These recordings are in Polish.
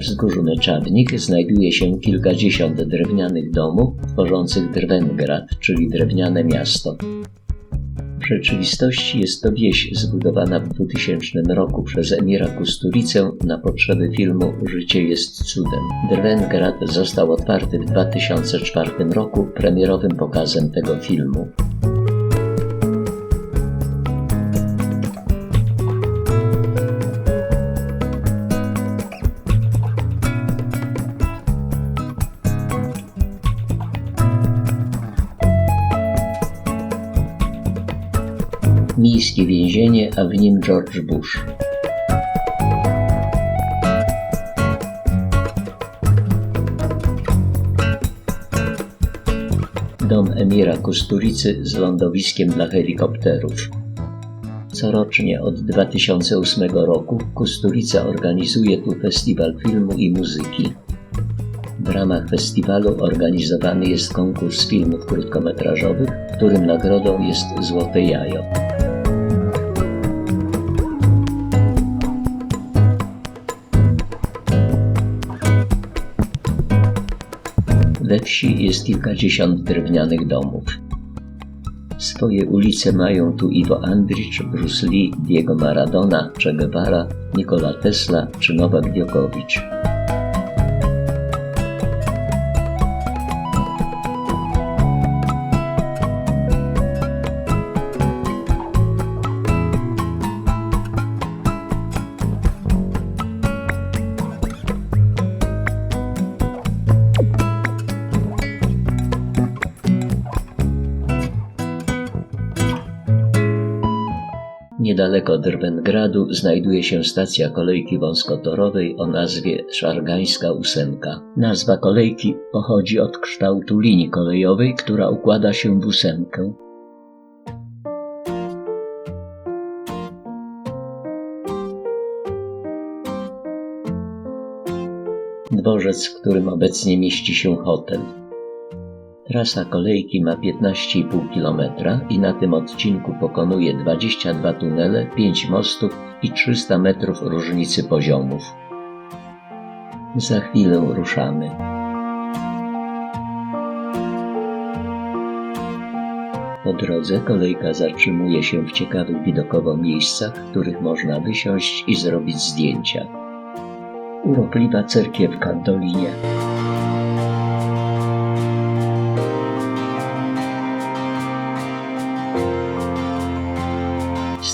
wzgórzu Meczarnik znajduje się kilkadziesiąt drewnianych domów tworzących Drvengrad, czyli drewniane miasto. W rzeczywistości jest to wieś zbudowana w 2000 roku przez emira Kusturicę na potrzeby filmu Życie jest cudem. Drvengrad został otwarty w 2004 roku premierowym pokazem tego filmu. Miejskie więzienie, a w nim George Bush. Dom emira Kusturicy z lądowiskiem dla helikopterów. Corocznie od 2008 roku Kusturica organizuje tu festiwal filmu i muzyki. W ramach festiwalu organizowany jest konkurs filmów krótkometrażowych, którym nagrodą jest Złote Jajo. We wsi jest kilkadziesiąt drewnianych domów. Swoje ulice mają tu Iwo Andricz, Bruce Lee, Diego Maradona, Che Guevara, Nikola Tesla czy Nowak Djokovic. Niedaleko Drvengradu znajduje się stacja kolejki wąskotorowej o nazwie Szargańska Ósemka. Nazwa kolejki pochodzi od kształtu linii kolejowej, która układa się w ósemkę. Dworzec, w którym obecnie mieści się hotel. Trasa kolejki ma 15,5 km i na tym odcinku pokonuje 22 tunele, 5 mostów i 300 metrów różnicy poziomów. Za chwilę ruszamy. Po drodze kolejka zatrzymuje się w ciekawych widokowo miejscach, w których można wysiąść i zrobić zdjęcia. Urokliwa cerkiewka w dolinie.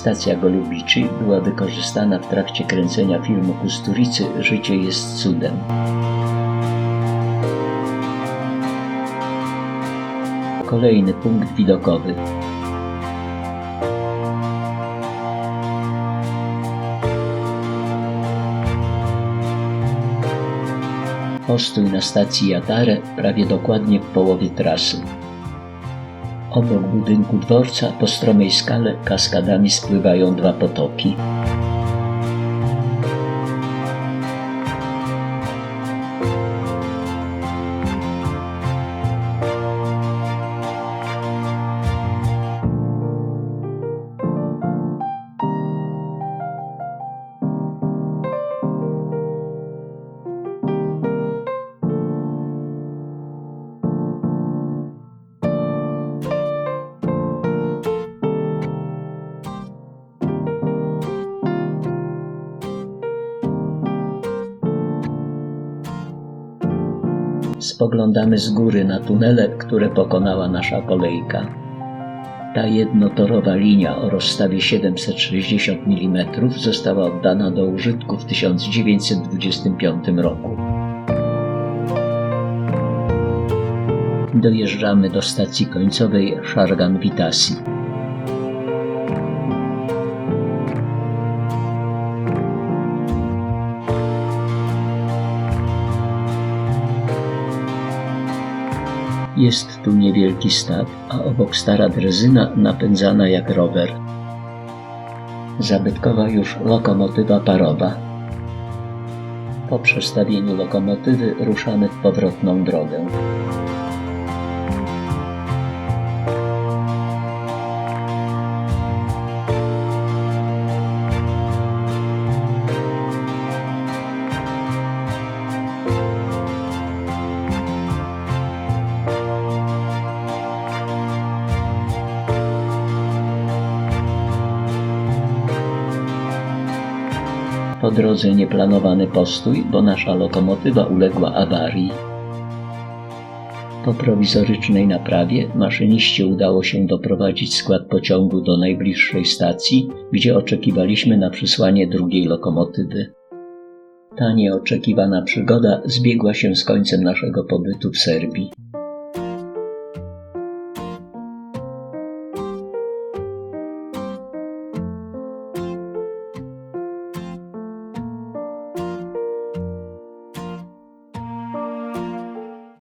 Stacja Golubici była wykorzystana w trakcie kręcenia filmu Kusturicy Życie jest cudem. Kolejny punkt widokowy. Postój na stacji Jatare prawie dokładnie w połowie trasy. Obok budynku dworca po stromej skale kaskadami spływają dwa potoki. Spoglądamy z góry na tunele, które pokonała nasza kolejka. Ta jednotorowa linia o rozstawie 760 mm została oddana do użytku w 1925 roku. Dojeżdżamy do stacji końcowej Szargan Vitasi. Jest tu niewielki staw, a obok stara drezyna napędzana jak rower. Zabytkowa już lokomotywa parowa. Po przestawieniu lokomotywy ruszamy w powrotną drogę. Po drodze nieplanowany postój, bo nasza lokomotywa uległa awarii. Po prowizorycznej naprawie maszyniście udało się doprowadzić skład pociągu do najbliższej stacji, gdzie oczekiwaliśmy na przysłanie drugiej lokomotywy. Ta nieoczekiwana przygoda zbiegła się z końcem naszego pobytu w Serbii.